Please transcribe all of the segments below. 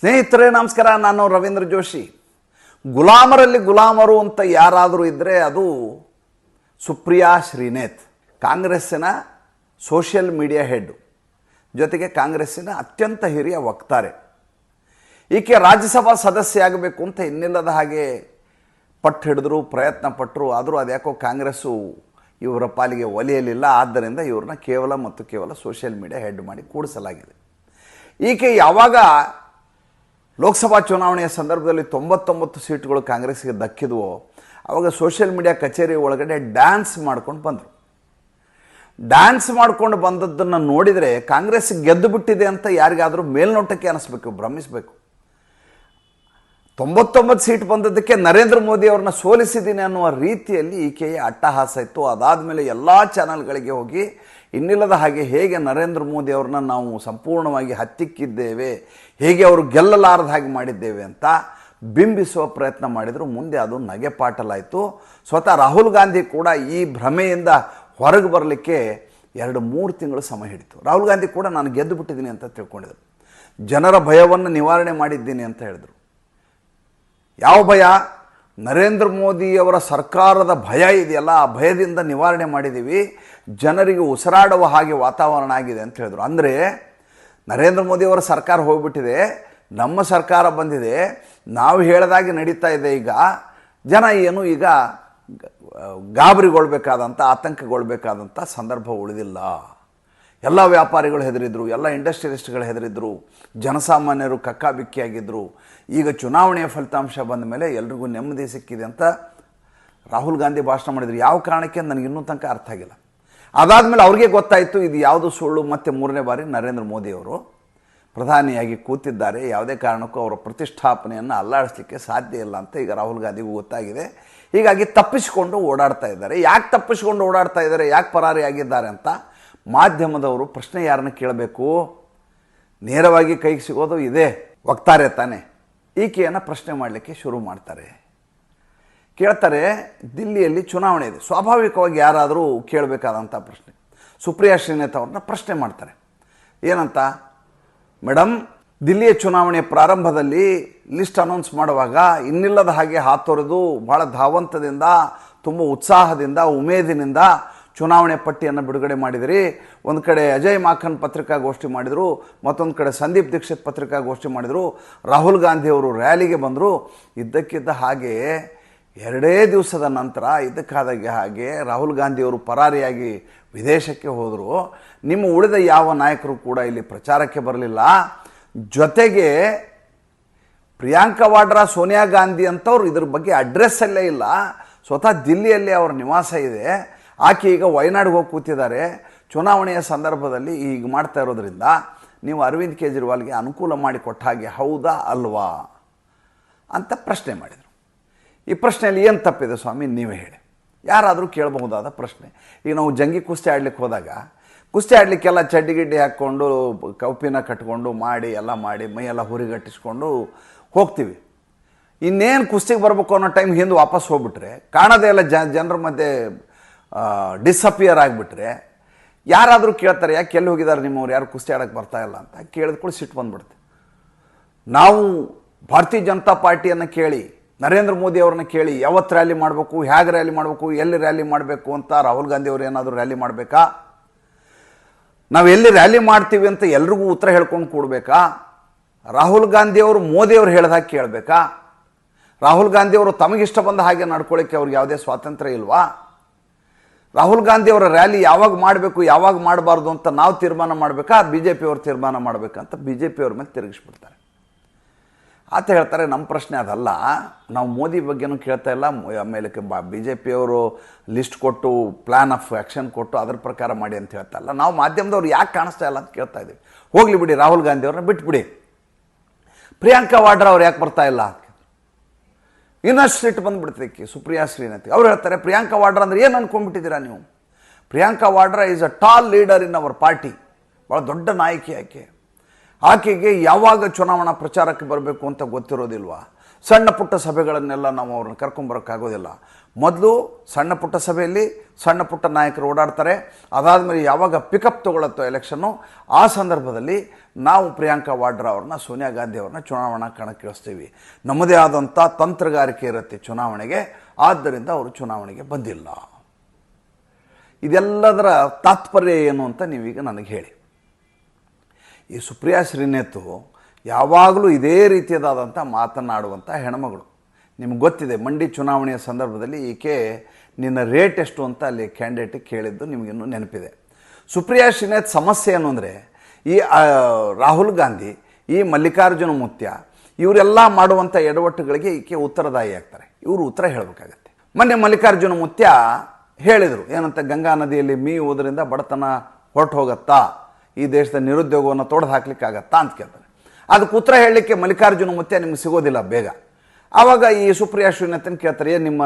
ಸ್ನೇಹಿತರೇ, ನಮಸ್ಕಾರ. ನಾನು ರವೀಂದ್ರ ಜೋಶಿ. ಗುಲಾಮರಲ್ಲಿ ಗುಲಾಮರು ಅಂತ ಯಾರಾದರೂ ಇದ್ದರೆ ಅದು ಸುಪ್ರಿಯಾ ಶ್ರೀನೇತ್, ಕಾಂಗ್ರೆಸ್ಸಿನ ಸೋಷಿಯಲ್ ಮೀಡಿಯಾ ಹೆಡ್. ಜೊತೆಗೆ ಕಾಂಗ್ರೆಸ್ಸಿನ ಅತ್ಯಂತ ಹಿರಿಯ ವಕ್ತಾರೆ. ಈಕೆ ರಾಜ್ಯಸಭಾ ಸದಸ್ಯ ಆಗಬೇಕು ಅಂತ ಇನ್ನಿಲ್ಲದ ಹಾಗೆ ಪಟ್ಟು ಹಿಡಿದ್ರು, ಪ್ರಯತ್ನ ಪಟ್ಟರು ಆದರೂ ಅದ್ಯಾಕೋ ಕಾಂಗ್ರೆಸ್ಸು ಇವರ ಪಾಲಿಗೆ ಒಲಿಯಲಿಲ್ಲ ಆದ್ದರಿಂದ ಇವ್ರನ್ನ ಕೇವಲ ಮತ್ತು ಕೇವಲ ಸೋಷಿಯಲ್ ಮೀಡಿಯಾ ಹೆಡ್ ಮಾಡಿ ಕೂಡಿಸಲಾಗಿದೆ. ಈಕೆ ಯಾವಾಗ ಲೋಕಸಭಾ ಚುನಾವಣೆಯ ಸಂದರ್ಭದಲ್ಲಿ ತೊಂಬತ್ತೊಂಬತ್ತು ಸೀಟ್ಗಳು ಕಾಂಗ್ರೆಸ್ಗೆ ದಕ್ಕಿದ್ವು ಆವಾಗ ಸೋಷಿಯಲ್ ಮೀಡಿಯಾ ಕಚೇರಿ ಒಳಗಡೆ ಡ್ಯಾನ್ಸ್ ಮಾಡ್ಕೊಂಡು ಬಂದರು. ಡ್ಯಾನ್ಸ್ ಮಾಡ್ಕೊಂಡು ಬಂದದ್ದನ್ನು ನೋಡಿದರೆ ಕಾಂಗ್ರೆಸ್ ಗೆದ್ದು ಬಿಟ್ಟಿದೆ ಅಂತ ಯಾರಿಗಾದರೂ ಮೇಲ್ನೋಟಕ್ಕೆ ಅನಿಸ್ಬೇಕು, ಭ್ರಮಿಸಬೇಕು. ತೊಂಬತ್ತೊಂಬತ್ತು ಸೀಟ್ ಬಂದದ್ದಕ್ಕೆ ನರೇಂದ್ರ ಮೋದಿ ಅವ್ರನ್ನ ಸೋಲಿಸಿದ್ದೀನಿ ಅನ್ನುವ ರೀತಿಯಲ್ಲಿ ಈಕೆಯ ಅಟ್ಟಹಾಸ ಇತ್ತು. ಅದಾದಮೇಲೆ ಎಲ್ಲ ಚಾನಲ್ಗಳಿಗೆ ಹೋಗಿ ಇನ್ನಿಲ್ಲದ ಹಾಗೆ ಹೇಗೆ ನರೇಂದ್ರ ಮೋದಿ ಅವ್ರನ್ನ ನಾವು ಸಂಪೂರ್ಣವಾಗಿ ಹತ್ತಿಕ್ಕಿದ್ದೇವೆ, ಹೇಗೆ ಅವರು ಗೆಲ್ಲಲಾರದ ಹಾಗೆ ಮಾಡಿದ್ದೇವೆ ಅಂತ ಬಿಂಬಿಸುವ ಪ್ರಯತ್ನ ಮಾಡಿದರು. ಮುಂದೆ ಅದು ನಗೆಪಾಟಲಾಯಿತು ಸ್ವತಃ ರಾಹುಲ್ ಗಾಂಧಿ ಕೂಡ ಈ ಭ್ರಮೆಯಿಂದ ಹೊರಗೆ ಬರಲಿಕ್ಕೆ ಎರಡು ಮೂರು ತಿಂಗಳು ಸಮಯ ಹಿಡಿತು. ರಾಹುಲ್ ಗಾಂಧಿ ಕೂಡ ನಾನು ಗೆದ್ದು ಬಿಟ್ಟಿದ್ದೀನಿ ಅಂತ ತಿಳ್ಕೊಂಡಿದ್ರು. ಜನರ ಭಯವನ್ನು ನಿವಾರಣೆ ಮಾಡಿದ್ದೀನಿ ಅಂತ ಹೇಳಿದರು. ಯಾವ ಭಯ? ನರೇಂದ್ರ ಮೋದಿಯವರ ಸರ್ಕಾರದ ಭಯ ಇದೆಯಲ್ಲ, ಆ ಭಯದಿಂದ ನಿವಾರಣೆ ಮಾಡಿದ್ದೀವಿ, ಜನರಿಗೆ ಉಸಿರಾಡುವ ಹಾಗೆ ವಾತಾವರಣ ಆಗಿದೆ ಅಂತ ಹೇಳಿದ್ರು. ಅಂದರೆ ನರೇಂದ್ರ ಮೋದಿಯವರ ಸರ್ಕಾರ ಹೋಗ್ಬಿಟ್ಟಿದೆ, ನಮ್ಮ ಸರ್ಕಾರ ಬಂದಿದೆ, ನಾವು ಹೇಳಿದಾಗೆ ನಡೀತಾ ಇದೆ ಈಗ, ಜನ ಏನು ಈಗ ಗಾಬರಿಗೊಳ್ಬೇಕಾದಂಥ, ಆತಂಕಗೊಳ್ಬೇಕಾದಂಥ ಸಂದರ್ಭ ಉಳಿದಿಲ್ಲ. ಎಲ್ಲ ವ್ಯಾಪಾರಿಗಳು ಹೆದರಿದ್ರು, ಎಲ್ಲ ಇಂಡಸ್ಟ್ರಿಯಲಿಸ್ಟ್ಗಳು ಹೆದರಿದ್ರು, ಜನಸಾಮಾನ್ಯರು ಕಕ್ಕಾಬಿಕ್ಕಿಯಾಗಿದ್ದರು ಈಗ ಚುನಾವಣೆಯ ಫಲಿತಾಂಶ ಬಂದ ಮೇಲೆ ಎಲ್ರಿಗೂ ನೆಮ್ಮದಿ ಸಿಕ್ಕಿದೆ ಅಂತ ರಾಹುಲ್ ಗಾಂಧಿ ಭಾಷಣ ಮಾಡಿದ್ರು. ಯಾವ ಕಾರಣಕ್ಕೆ ನನಗೆ ಇನ್ನೂ ತನಕ ಅರ್ಥ ಆಗಿಲ್ಲ. ಅದಾದಮೇಲೆ ಅವ್ರಿಗೆ ಗೊತ್ತಾಯಿತು, ಇದು ಯಾವುದು ಸುಳ್ಳು? ಮತ್ತು ಮೂರನೇ ಬಾರಿ ನರೇಂದ್ರ ಮೋದಿಯವರು ಪ್ರಧಾನಿಯಾಗಿ ಕೂತಿದ್ದಾರೆ. ಯಾವುದೇ ಕಾರಣಕ್ಕೂ ಅವರ ಪ್ರತಿಷ್ಠಾಪನೆಯನ್ನು ಅಲ್ಲಾಡಿಸ್ಲಿಕ್ಕೆ ಸಾಧ್ಯ ಇಲ್ಲ ಅಂತ ಈಗ ರಾಹುಲ್ ಗಾಂಧಿಗೂ ಗೊತ್ತಾಗಿದೆ. ಹೀಗಾಗಿ ತಪ್ಪಿಸಿಕೊಂಡು ಓಡಾಡ್ತಾ ಇದ್ದಾರೆ. ಯಾಕೆ ತಪ್ಪಿಸಿಕೊಂಡು ಓಡಾಡ್ತಾ ಇದ್ದಾರೆ? ಯಾಕೆ ಪರಾರಿಯಾಗಿದ್ದಾರೆ ಅಂತ ಮಾಧ್ಯಮದವರು ಪ್ರಶ್ನೆ ಯಾರನ್ನ ಕೇಳಬೇಕು? ನೇರವಾಗಿ ಕೈಗೆ ಸಿಗೋದು ಇದೆ. ವಕ್ತಾರೆ ತಾನೆ. ಈಕೆಯನ್ನು ಪ್ರಶ್ನೆ ಮಾಡಲಿಕ್ಕೆ ಶುರು ಮಾಡ್ತಾರೆ. ಕೇಳ್ತಾರೆ, ದಿಲ್ಲಿಯಲ್ಲಿ ಚುನಾವಣೆ ಇದೆ. ಸ್ವಾಭಾವಿಕವಾಗಿ ಯಾರಾದರೂ ಕೇಳಬೇಕಾದಂಥ ಪ್ರಶ್ನೆ. ಸುಪ್ರಿಯಾ ಶ್ರೀನಾಥ್ ಅವ್ರನ್ನ ಪ್ರಶ್ನೆ ಮಾಡ್ತಾರೆ. ಏನಂತ? ಮೇಡಮ್ ದಿಲ್ಲಿಯ ಚುನಾವಣೆ ಪ್ರಾರಂಭದಲ್ಲಿ ಲಿಸ್ಟ್ ಅನೌನ್ಸ್ ಮಾಡುವಾಗ ಇನ್ನಿಲ್ಲದ ಹಾಗೆ ಹಾತೊರೆದು ಭಾಳ ಧಾವಂತದಿಂದ, ತುಂಬ ಉತ್ಸಾಹದಿಂದ, ಉಮೇದಿನಿಂದ ಚುನಾವಣೆ ಪಟ್ಟಿಯನ್ನು ಬಿಡುಗಡೆ ಮಾಡಿದಿರಿ. ಒಂದು ಕಡೆ ಅಜಯ್ ಮಾಖನ್ ಪತ್ರಿಕಾಗೋಷ್ಠಿ ಮಾಡಿದರು, ಮತ್ತೊಂದು ಕಡೆ ಸಂದೀಪ್ ದೀಕ್ಷಿತ್ ಪತ್ರಿಕಾಗೋಷ್ಠಿ ಮಾಡಿದರು. ರಾಹುಲ್ ಗಾಂಧಿಯವರು ರ್ಯಾಲಿಗೆ ಬಂದರು. ಇದ್ದಕ್ಕಿದ್ದ ಹಾಗೆ ಎರಡೇ ದಿವಸದ ನಂತರ ಇದಕ್ಕಾದಾಗೆ ಹಾಗೆ ರಾಹುಲ್ ಗಾಂಧಿಯವರು ಪರಾರಿಯಾಗಿ ವಿದೇಶಕ್ಕೆ ಹೋದರು. ನಿಮ್ಮ ಉಳಿದ ಯಾವ ನಾಯಕರು ಕೂಡ ಇಲ್ಲಿ ಪ್ರಚಾರಕ್ಕೆ ಬರಲಿಲ್ಲ. ಜೊತೆಗೆ ಪ್ರಿಯಾಂಕಾ ವಾಡ್ರಾ, ಸೋನಿಯಾ ಗಾಂಧಿ ಅಂತವ್ರು ಇದ್ರ ಬಗ್ಗೆ ಅಡ್ರೆಸ್ಸಲ್ಲೇ ಇಲ್ಲ. ಸ್ವತಃ ದಿಲ್ಲಿಯಲ್ಲಿ ಅವರ ನಿವಾಸ ಇದೆ. ಆಕೆ ಈಗ ವಯನಾಡಿಗೆ ಹೋಗಿ ಕೂತಿದ್ದಾರೆ. ಚುನಾವಣೆಯ ಸಂದರ್ಭದಲ್ಲಿ ಈಗ ಮಾಡ್ತಾ ಇರೋದ್ರಿಂದ ನೀವು ಅರವಿಂದ್ ಕೇಜ್ರಿವಾಲ್ಗೆ ಅನುಕೂಲ ಮಾಡಿ ಕೊಟ್ಟ ಹಾಗೆ ಹೌದಾ ಅಲ್ವಾ ಅಂತ ಪ್ರಶ್ನೆ ಮಾಡಿದರು. ಈ ಪ್ರಶ್ನೆಯಲ್ಲಿ ಏನು ತಪ್ಪಿದೆ ಸ್ವಾಮಿ? ನೀವೇ ಹೇಳಿ. ಯಾರಾದರೂ ಕೇಳಬಹುದಾದ ಪ್ರಶ್ನೆ. ಈಗ ನಾವು ಜಂಗಿ ಕುಸ್ತಿ ಆಡ್ಲಿಕ್ಕೆ ಹೋದಾಗ, ಕುಸ್ತಿ ಆಡಲಿಕ್ಕೆಲ್ಲ ಚಡ್ಡಿ ಗಿಡ್ಡಿ ಹಾಕ್ಕೊಂಡು, ಕೌಪಿನ ಕಟ್ಕೊಂಡು ಮಾಡಿ, ಎಲ್ಲ ಮಾಡಿ, ಮೈಯೆಲ್ಲ ಹುರಿಗಟ್ಟಿಸ್ಕೊಂಡು ಹೋಗ್ತೀವಿ. ಇನ್ನೇನು ಕುಸ್ತಿಗೆ ಬರಬೇಕು ಅನ್ನೋ ಟೈಮ್ ಹಿಂದೆ ವಾಪಸ್ ಹೋಗ್ಬಿಟ್ರೆ, ಕಾಣದೇ ಇಲ್ಲ ಜ, ಜನರ ಮಧ್ಯೆ ಡಿಸಪಿಯರ್ ಆಗಿಬಿಟ್ರೆ, ಯಾರಾದರೂ ಕೇಳ್ತಾರೆ, ಯಾಕೆ ಎಲ್ಲಿ ಹೋಗಿದ್ದಾರೆ ನಿಮ್ಮವ್ರು, ಯಾರು ಕುಸ್ತಿ ಆಡೋಕ್ಕೆ ಬರ್ತಾ ಇಲ್ಲ ಅಂತ ಕೇಳಿದ ಕೂಡ ಸಿಟ್ಟು ಬಂದ್ಬಿಡುತ್ತೆ ನಾವು ಭಾರತೀಯ ಜನತಾ ಪಾರ್ಟಿಯನ್ನು ಕೇಳಿ, ನರೇಂದ್ರ ಮೋದಿ ಅವ್ರನ್ನ ಕೇಳಿ ಯಾವತ್ತು ರ್ಯಾಲಿ ಮಾಡಬೇಕು ಹೇಗೆ ರ್ಯಾಲಿ ಮಾಡಬೇಕು, ಎಲ್ಲಿ ರ್ಯಾಲಿ ಮಾಡಬೇಕು ಅಂತ ರಾಹುಲ್ ಗಾಂಧಿ ಅವರು ಏನಾದರೂ ರ್ಯಾಲಿ ಮಾಡಬೇಕಾ? ನಾವು ಎಲ್ಲಿ ರ್ಯಾಲಿ ಮಾಡ್ತೀವಿ ಅಂತ ಎಲ್ರಿಗೂ ಉತ್ತರ ಹೇಳ್ಕೊಂಡು ಕೂಡಬೇಕಾ? ರಾಹುಲ್ ಗಾಂಧಿಯವರು ಮೋದಿಯವರು ಹೇಳ್ದಾಗ ಕೇಳಬೇಕಾ? ರಾಹುಲ್ ಗಾಂಧಿಯವರು ತಮಗಿಷ್ಟ ಬಂದ ಹಾಗೆ ನಡ್ಕೊಳ್ಳಿಕ್ಕೆ ಅವ್ರಿಗೆ ಯಾವುದೇ ಸ್ವಾತಂತ್ರ್ಯ ಇಲ್ವಾ? ರಾಹುಲ್ ಗಾಂಧಿ ಅವರ ರ್ಯಾಲಿ ಯಾವಾಗ ಮಾಡಬೇಕು, ಯಾವಾಗ ಮಾಡಬಾರ್ದು ಅಂತ ನಾವು ತೀರ್ಮಾನ ಮಾಡಬೇಕಾ? ಬಿ ಜೆ ಪಿಯವರು ತೀರ್ಮಾನ ಮಾಡಬೇಕಂತ ಬಿ ಜೆ ಪಿಯವ್ರ ಮೇಲೆ ತಿರುಗಿಸ್ಬಿಡ್ತಾರೆ. ಆತ ಹೇಳ್ತಾರೆ ನಮ್ಮ ಪ್ರಶ್ನೆ ಅದಲ್ಲ. ನಾವು ಮೋದಿ ಬಗ್ಗೆನೂ ಕೇಳ್ತಾ ಇಲ್ಲ. ಆಮೇಲೆ ಬಿ ಜೆ ಪಿಯವರು ಲಿಸ್ಟ್ ಕೊಟ್ಟು ಪ್ಲ್ಯಾನ್ ಆಫ್ ಆ್ಯಕ್ಷನ್ ಕೊಟ್ಟು ಅದ್ರ ಪ್ರಕಾರ ಮಾಡಿ ಅಂತ ಹೇಳ್ತಾ ಇಲ್ಲ. ನಾವು ಮಾಧ್ಯಮದವ್ರು ಯಾಕೆ ಕಾಣಿಸ್ತಾ ಇಲ್ಲ ಅಂತ ಕೇಳ್ತಾ ಇದ್ದೀವಿ ಹೋಗ್ಲಿ ಬಿಡಿ ರಾಹುಲ್ ಗಾಂಧಿ ಅವ್ರನ್ನ ಬಿಟ್ಬಿಡಿ. ಪ್ರಿಯಾಂಕಾ ವಾಡ್ರಾ ಅವ್ರು ಯಾಕೆ ಬರ್ತಾ ಇಲ್ಲ? ಇನ್ನಷ್ಟು ಸಿಟ್ಟು ಬಂದ್ಬಿಡ್ತೈತಿ ಸುಪ್ರಿಯಾ ಶ್ರೀನಾಥ್ ಅವ್ರು ಹೇಳ್ತಾರೆ, ಪ್ರಿಯಾಂಕಾ ವಾಡ್ರಾ ಅಂದ್ರೆ ಏನು ಅಂದ್ಕೊಂಡ್ಬಿಟ್ಟಿದ್ದೀರಾ ನೀವು? Priyanka Vadra is a tall leader in our party ಭಾಳ ದೊಡ್ಡ ನಾಯಕಿ ಆಕೆ. ಆಕೆಗೆ ಯಾವಾಗ ಚುನಾವಣಾ ಪ್ರಚಾರಕ್ಕೆ ಬರಬೇಕು ಅಂತ ಗೊತ್ತಿರೋದಿಲ್ವಾ? ಸಣ್ಣ ಪುಟ್ಟ ಸಭೆಗಳನ್ನೆಲ್ಲ ನಾವು ಅವ್ರನ್ನ ಕರ್ಕೊಂಬರೋಕ್ಕಾಗೋದಿಲ್ಲ ಮೊದಲು ಸಣ್ಣ ಪುಟ್ಟ ಸಭೆಯಲ್ಲಿ ಸಣ್ಣ ಪುಟ್ಟ ನಾಯಕರು ಓಡಾಡ್ತಾರೆ. ಅದಾದಮೇಲೆ ಯಾವಾಗ ಪಿಕಪ್ ತೊಗೊಳತ್ತೋ ಎಲೆಕ್ಷನ್ನು ಆ ಸಂದರ್ಭದಲ್ಲಿ ನಾವು ಪ್ರಿಯಾಂಕಾ ವಾಡ್ರಾ ಅವ್ರನ್ನ, ಸೋನಿಯಾ ಗಾಂಧಿ ಅವ್ರನ್ನ ಚುನಾವಣಾ ಕಣಕ್ಕಿಳಿಸ್ತೀವಿ ನಮ್ಮದೇ ಆದಂಥ ತಂತ್ರಗಾರಿಕೆ ಇರುತ್ತೆ ಚುನಾವಣೆಗೆ. ಆದ್ದರಿಂದ ಅವರು ಚುನಾವಣೆಗೆ ಬಂದಿಲ್ಲ. ಇದೆಲ್ಲದರ ತಾತ್ಪರ್ಯ ಏನು ಅಂತ ನೀವೀಗ ನನಗೆ ಹೇಳಿ. ಈ ಸುಪ್ರಿಯಾ ಶ್ರೀನೇತು ಯಾವಾಗಲೂ ಇದೇ ರೀತಿಯದಾದಂಥ ಮಾತನಾಡುವಂಥ ಹೆಣ್ಮಗಳು. ನಿಮ್ಗೆ ಗೊತ್ತಿದೆ, ಮಂಡಿ ಚುನಾವಣೆಯ ಸಂದರ್ಭದಲ್ಲಿ ಈಕೆ ನಿನ್ನ ರೇಟ್ ಎಷ್ಟು ಅಂತ ಅಲ್ಲಿ ಕ್ಯಾಂಡಿಡೇಟ್ ಕೇಳಿದ್ದು ನಿಮಗಿನ್ನೂ ನೆನಪಿದೆ. ಸುಪ್ರಿಯಾ ಶ್ರೀನಾಥ್ ಸಮಸ್ಯೆ ಏನು ಅಂದರೆ, ಈ ರಾಹುಲ್ ಗಾಂಧಿ, ಈ ಮಲ್ಲಿಕಾರ್ಜುನ ಮುತ್ಯ, ಇವರೆಲ್ಲ ಮಾಡುವಂಥ ಎಡವಟ್ಟುಗಳಿಗೆ ಈಕೆ ಉತ್ತರದಾಯಿ ಆಗ್ತಾರೆ. ಇವರು ಉತ್ತರ ಹೇಳಬೇಕಾಗತ್ತೆ. ಮೊನ್ನೆ ಮಲ್ಲಿಕಾರ್ಜುನ ಮುತ್ಯ ಹೇಳಿದರು, ಏನಂತ ಗಂಗಾ ನದಿಯಲ್ಲಿ ಮೀಯುವುದರಿಂದ ಬಡತನ ಹೊರಟು ಹೋಗತ್ತಾ ಈ ದೇಶದ ನಿರುದ್ಯೋಗವನ್ನು ತೊಡೆದು ಹಾಕ್ಲಿಕ್ಕಾಗತ್ತಾ ಅಂತ ಕೇಳ್ತಾರೆ. ಅದಕ್ಕೆ ಉತ್ತರ ಹೇಳಲಿಕ್ಕೆ ಮಲ್ಲಿಕಾರ್ಜುನ ಮತ್ತೆ ನಿಮ್ಗೆ ಸಿಗೋದಿಲ್ಲ ಬೇಗ. ಆವಾಗ ಈ ಸುಪ್ರಿಯಾ ಶ್ರೀನಾಥನ್ ಕೇಳ್ತಾರೆ ನಿಮ್ಮ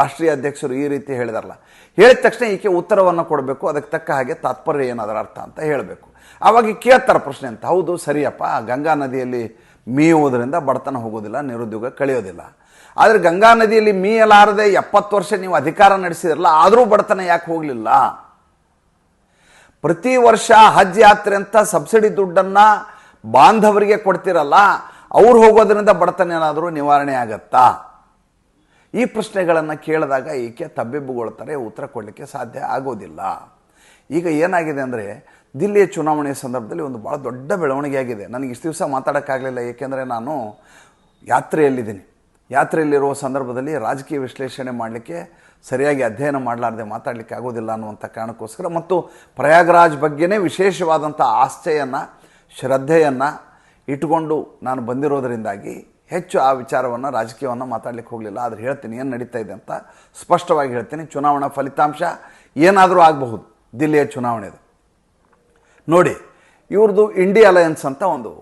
ರಾಷ್ಟ್ರೀಯ ಅಧ್ಯಕ್ಷರು ಈ ರೀತಿ ಹೇಳಿದಾರಲ್ಲ? ಹೇಳಿದ ತಕ್ಷಣ ಈಕೆ ಉತ್ತರವನ್ನು ಕೊಡಬೇಕು, ಅದಕ್ಕೆ ತಕ್ಕ ಹಾಗೆ ತಾತ್ಪರ್ಯ ಏನಾದರೂ ಅರ್ಥ ಅಂತ ಹೇಳಬೇಕು. ಆವಾಗ ಕೇಳ್ತಾರೆ ಪ್ರಶ್ನೆ ಅಂತ, ಹೌದು, ಸರಿಯಪ್ಪ, ಗಂಗಾ ನದಿಯಲ್ಲಿ ಮೀಯುವುದರಿಂದ ಬಡತನ ಹೋಗೋದಿಲ್ಲ ನಿರುದ್ಯೋಗ ಕಳೆಯೋದಿಲ್ಲ. ಆದರೆ ಗಂಗಾ ನದಿಯಲ್ಲಿ ಮೀಯಲಾರದೆ ಎಪ್ಪತ್ತು ವರ್ಷ ನೀವು ಅಧಿಕಾರ ನಡೆಸಿದ್ರಲ್ಲ, ಆದರೂ ಬಡತನ ಯಾಕೆ ಹೋಗಲಿಲ್ಲ? ಪ್ರತಿ ವರ್ಷ ಹಜ್ ಯಾತ್ರೆ ಅಂತ ಸಬ್ಸಿಡಿ ದುಡ್ಡನ್ನು ಬಾಂಧವರಿಗೆ ಕೊಡ್ತಿರಲ್ಲ, ಅವ್ರು ಹೋಗೋದ್ರಿಂದ ಬಡತನ ಏನಾದರೂ ನಿವಾರಣೆ ಆಗತ್ತಾ? ಈ ಪ್ರಶ್ನೆಗಳನ್ನು ಕೇಳಿದಾಗ ಈಕೆ ತಬ್ಬಿಬ್ಬುಗೊಳ್ತಾರೆ, ಉತ್ತರ ಕೊಡಲಿಕ್ಕೆ ಸಾಧ್ಯ ಆಗೋದಿಲ್ಲ. ಈಗ ಏನಾಗಿದೆ ಅಂದರೆ, ದಿಲ್ಲಿಯ ಚುನಾವಣೆಯ ಸಂದರ್ಭದಲ್ಲಿ ಒಂದು ಭಾಳ ದೊಡ್ಡ ಬೆಳವಣಿಗೆ ಆಗಿದೆ. ನನಗೆ ಇಷ್ಟು ದಿವಸ ಮಾತಾಡೋಕ್ಕಾಗಲಿಲ್ಲ, ಏಕೆಂದರೆ ನಾನು ಯಾತ್ರೆಯಲ್ಲಿದ್ದೀನಿ. ಯಾತ್ರೆಯಲ್ಲಿರುವ ಸಂದರ್ಭದಲ್ಲಿ ರಾಜಕೀಯ ವಿಶ್ಲೇಷಣೆ ಮಾಡಲಿಕ್ಕೆ ಸರಿಯಾಗಿ ಅಧ್ಯಯನ ಮಾಡಲಾರ್ದೆ ಮಾತಾಡಲಿಕ್ಕೆ ಆಗೋದಿಲ್ಲ ಅನ್ನುವಂಥ ಕಾರಣಕ್ಕೋಸ್ಕರ, ಮತ್ತು ಪ್ರಯಾಗರಾಜ್ ಬಗ್ಗೆನೇ ವಿಶೇಷವಾದಂಥ ಆಸ್ಥೆಯನ್ನು ಶ್ರದ್ಧೆಯನ್ನು ಇಟ್ಟುಕೊಂಡು ನಾನು ಬಂದಿರೋದರಿಂದಾಗಿ ಹೆಚ್ಚು ಆ ವಿಚಾರವನ್ನು ರಾಜಕೀಯವನ್ನು ಮಾತಾಡಲಿಕ್ಕೆ ಹೋಗಲಿಲ್ಲ, ಆದರೆ ಹೇಳ್ತೀನಿ ಏನು ನಡೀತಾ ಇದೆ ಅಂತ ಸ್ಪಷ್ಟವಾಗಿ ಹೇಳ್ತೀನಿ. ಚುನಾವಣಾ ಫಲಿತಾಂಶ ಏನಾದರೂ ಆಗಬಹುದು, ದಿಲ್ಲಿಯ ಚುನಾವಣೆದು. ನೋಡಿ ಇವ್ರದ್ದು ಇಂಡಿಯಾ ಅಲಯನ್ಸ್ ಅಂತ ಒಂದು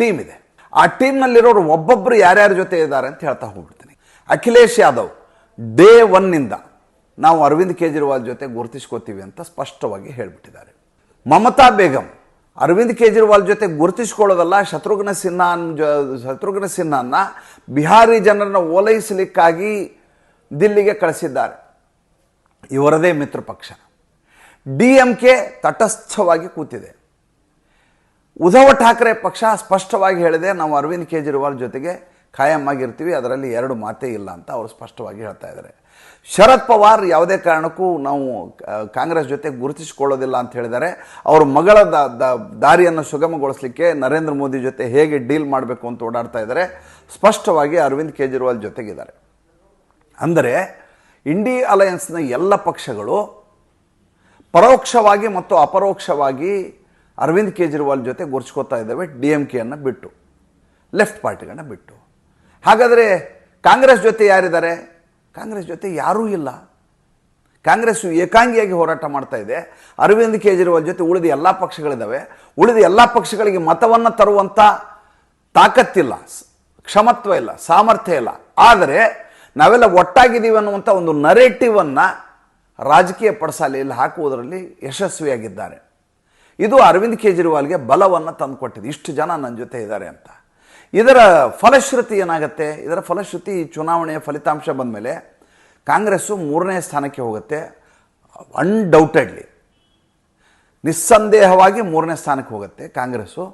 ಟೀಮ್ ಇದೆ. ಆ ಟೀಮ್ನಲ್ಲಿರೋರು ಒಬ್ಬೊಬ್ಬರು ಯಾರ್ಯಾರ ಜೊತೆ ಇದ್ದಾರೆ ಅಂತ ಹೇಳ್ತಾ ಹೋಗ್ಬಿಡ್ತೀನಿ. ಅಖಿಲೇಶ್ ಯಾದವ್, ಡೇ ಒನ್ನಿಂದ ನಾವು ಅರವಿಂದ್ ಕೇಜ್ರಿವಾಲ್ ಜೊತೆ ಗುರುತಿಸ್ಕೋತೀವಿ ಅಂತ ಸ್ಪಷ್ಟವಾಗಿ ಹೇಳಿಬಿಟ್ಟಿದ್ದಾರೆ. ಮಮತಾ ಬೇಗಂ ಅರವಿಂದ್ ಕೇಜ್ರಿವಾಲ್ ಜೊತೆ ಗುರುತಿಸ್ಕೊಳ್ಳೋದಲ್ಲ, ಶತ್ರುಘ್ನ ಸಿನ್ಹಾ ಶತ್ರುಘ್ನ ಸಿನ್ಹಾನ ಬಿಹಾರಿ ಜನರನ್ನು ಓಲೈಸಲಿಕ್ಕಾಗಿ ದಿಲ್ಲಿಗೆ ಕಳಿಸಿದ್ದಾರೆ. ಇವರದೇ ಮಿತ್ರ ಪಕ್ಷ. ಡಿ ಎಂ ಕೆ ತಟಸ್ಥವಾಗಿ ಕೂತಿದೆ. ಉದ್ಧವ್ ಠಾಕ್ರೆ ಪಕ್ಷ ಸ್ಪಷ್ಟವಾಗಿ ಹೇಳಿದೆ, ನಾವು ಅರವಿಂದ್ ಕೇಜ್ರಿವಾಲ್ ಜೊತೆಗೆ ಖಾಯಂ ಆಗಿರ್ತೀವಿ, ಅದರಲ್ಲಿ ಎರಡು ಮಾತೇ ಇಲ್ಲ ಅಂತ ಅವರು ಸ್ಪಷ್ಟವಾಗಿ ಹೇಳ್ತಾ ಇದ್ದಾರೆ. ಶರದ್ ಪವಾರ್ ಯಾವುದೇ ಕಾರಣಕ್ಕೂ ನಾವು ಕಾಂಗ್ರೆಸ್ ಜೊತೆ ಗುರುತಿಸಿಕೊಳ್ಳೋದಿಲ್ಲ ಅಂತ ಹೇಳಿದ್ದಾರೆ. ಅವ್ರ ಮಗಳ ದಾರಿಯನ್ನು ಸುಗಮಗೊಳಿಸಲಿಕ್ಕೆ ನರೇಂದ್ರ ಮೋದಿ ಜೊತೆ ಹೇಗೆ ಡೀಲ್ ಮಾಡಬೇಕು ಅಂತ ಓಡಾಡ್ತಾ ಇದ್ದಾರೆ, ಸ್ಪಷ್ಟವಾಗಿ ಅರವಿಂದ್ ಕೇಜ್ರಿವಾಲ್ ಜೊತೆಗಿದ್ದಾರೆ. ಅಂದರೆ ಇಂಡಿ ಅಲಯನ್ಸ್ನ ಎಲ್ಲ ಪಕ್ಷಗಳು ಪರೋಕ್ಷವಾಗಿ ಮತ್ತು ಅಪರೋಕ್ಷವಾಗಿ ಅರವಿಂದ್ ಕೇಜ್ರಿವಾಲ್ ಜೊತೆ ಗುರ್ಚ್ಕೋತಾ ಇದ್ದಾವೆ ಡಿ ಎಂ ಕೆಯನ್ನು ಬಿಟ್ಟು, ಲೆಫ್ಟ್ ಪಾರ್ಟಿಗಳನ್ನ ಬಿಟ್ಟು. ಹಾಗಾದರೆ ಕಾಂಗ್ರೆಸ್ ಜೊತೆ ಯಾರಿದ್ದಾರೆ? ಕಾಂಗ್ರೆಸ್ ಜೊತೆ ಯಾರೂ ಇಲ್ಲ. ಕಾಂಗ್ರೆಸ್ ಏಕಾಂಗಿಯಾಗಿ ಹೋರಾಟ ಮಾಡ್ತಾ ಇದೆ. ಅರವಿಂದ್ ಕೇಜ್ರಿವಾಲ್ ಜೊತೆ ಉಳಿದ ಎಲ್ಲ ಪಕ್ಷಗಳಿದ್ದಾವೆ. ಉಳಿದ ಎಲ್ಲ ಪಕ್ಷಗಳಿಗೆ ಮತವನ್ನು ತರುವಂಥ ತಾಕತ್ತಿಲ್ಲ. ಕ್ಷಮತ್ವ ಇಲ್ಲ, ಸಾಮರ್ಥ್ಯ ಇಲ್ಲ. ಆದರೆ ನಾವೆಲ್ಲ ಒಟ್ಟಾಗಿದ್ದೀವಿ ಅನ್ನುವಂಥ ಒಂದು ನರೇಟಿವನ್ನು ರಾಜಕೀಯ ಪಡಸಾಲೆಯಲ್ಲಿ ಹಾಕುವುದರಲ್ಲಿ ಯಶಸ್ವಿಯಾಗಿದ್ದಾರೆ. ಇದು ಅರವಿಂದ್ ಕೇಜ್ರಿವಾಲ್ಗೆ ಬಲವನ್ನು ತಂದುಕೊಟ್ಟಿದೆ. ಇಷ್ಟು ಜನ ನನ್ನ ಜೊತೆ ಇದ್ದಾರೆ ಅಂತ. ಇದರ ಫಲಶ್ರುತಿ ಏನಾಗುತ್ತೆ? ಇದರ ಫಲಶ್ರುತಿ ಚುನಾವಣೆಯ ಫಲಿತಾಂಶ ಬಂದ ಮೇಲೆ ಕಾಂಗ್ರೆಸ್ಸು ಮೂರನೇ ಸ್ಥಾನಕ್ಕೆ ಹೋಗುತ್ತೆ. ಅನ್ಡೌಟೆಡ್ಲಿ ನಿಸ್ಸಂದೇಹವಾಗಿ ಮೂರನೇ ಸ್ಥಾನಕ್ಕೆ ಹೋಗುತ್ತೆ ಕಾಂಗ್ರೆಸ್ಸು.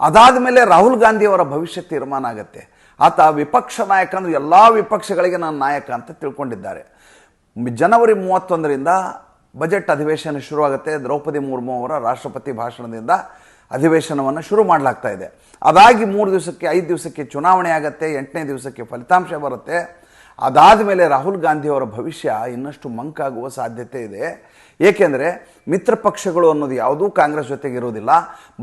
ಅದಾದ ಮೇಲೆ ರಾಹುಲ್ ಗಾಂಧಿಯವರ ಭವಿಷ್ಯ ತೀರ್ಮಾನ ಆಗುತ್ತೆ. ಆತ ವಿಪಕ್ಷ ನಾಯಕ ಅಂದರೆ ಎಲ್ಲ ವಿಪಕ್ಷಗಳಿಗೆ ನಾನು ನಾಯಕ ಅಂತ ತಿಳ್ಕೊಂಡಿದ್ದಾರೆ. ಜನವರಿ ಮೂವತ್ತೊಂದರಿಂದ ಬಜೆಟ್ ಅಧಿವೇಶನ ಶುರುವಾಗುತ್ತೆ. ದ್ರೌಪದಿ ಮುರ್ಮು ಅವರ ರಾಷ್ಟ್ರಪತಿ ಭಾಷಣದಿಂದ ಅಧಿವೇಶನವನ್ನು ಶುರು ಮಾಡಲಾಗ್ತಾ ಇದೆ. ಅದಾಗಿ ಮೂರು ದಿವಸಕ್ಕೆ, ಐದು ದಿವಸಕ್ಕೆ ಚುನಾವಣೆ ಆಗುತ್ತೆ, ಎಂಟನೇ ದಿವಸಕ್ಕೆ ಫಲಿತಾಂಶ ಬರುತ್ತೆ. ಅದಾದ ಮೇಲೆ ರಾಹುಲ್ ಗಾಂಧಿಯವರ ಭವಿಷ್ಯ ಇನ್ನಷ್ಟು ಮಂಕಾಗುವ ಸಾಧ್ಯತೆ ಇದೆ. ಏಕೆಂದರೆ ಮಿತ್ರ ಪಕ್ಷಗಳು ಅನ್ನೋದು ಯಾವುದೂ ಕಾಂಗ್ರೆಸ್ ಜೊತೆಗೆ ಇರೋದಿಲ್ಲ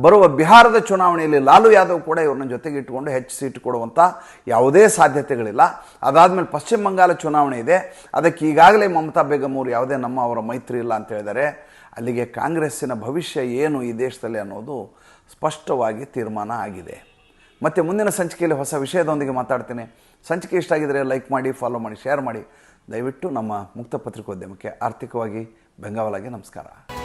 ಬರುವ ಬಿಹಾರದ ಚುನಾವಣೆಯಲ್ಲಿ ಲಾಲು ಯಾದವ್ ಕೂಡ ಇವ್ರನ್ನ ಜೊತೆಗೆ ಇಟ್ಟುಕೊಂಡು ಹೆಚ್ಚು ಸೀಟ್ ಕೊಡುವಂಥ ಯಾವುದೇ ಸಾಧ್ಯತೆಗಳಿಲ್ಲ. ಅದಾದಮೇಲೆ ಪಶ್ಚಿಮ ಬಂಗಾಳ ಚುನಾವಣೆ ಇದೆ. ಅದಕ್ಕೆ ಈಗಾಗಲೇ ಮಮತಾ ಬೇಗಮ್ ಅವರು ಯಾವುದೇ ನಮ್ಮ ಅವರ ಮೈತ್ರಿ ಇಲ್ಲ ಅಂತ ಹೇಳಿದ್ದಾರೆ. ಅಲ್ಲಿಗೆ ಕಾಂಗ್ರೆಸ್ಸಿನ ಭವಿಷ್ಯ ಏನು ಈ ದೇಶದಲ್ಲಿ ಅನ್ನೋದು ಸ್ಪಷ್ಟವಾಗಿ ತೀರ್ಮಾನ ಆಗಿದೆ. ಮತ್ತು ಮುಂದಿನ ಸಂಚಿಕೆಯಲ್ಲಿ ಹೊಸ ವಿಷಯದೊಂದಿಗೆ ಮಾತಾಡ್ತೀನಿ. ಸಂಚಿಕೆ ಇಷ್ಟ ಆಗಿದರೆ ಲೈಕ್ ಮಾಡಿ, ಫಾಲೋ ಮಾಡಿ, ಶೇರ್ ಮಾಡಿ. ದಯವಿಟ್ಟು ನಮ್ಮ ಮುಕ್ತ ಪತ್ರಿಕೋದ್ಯಮಕ್ಕೆ ಆರ್ಥಿಕವಾಗಿ ಬೆಂಗಾವಲಾಗಿ ನಮಸ್ಕಾರ.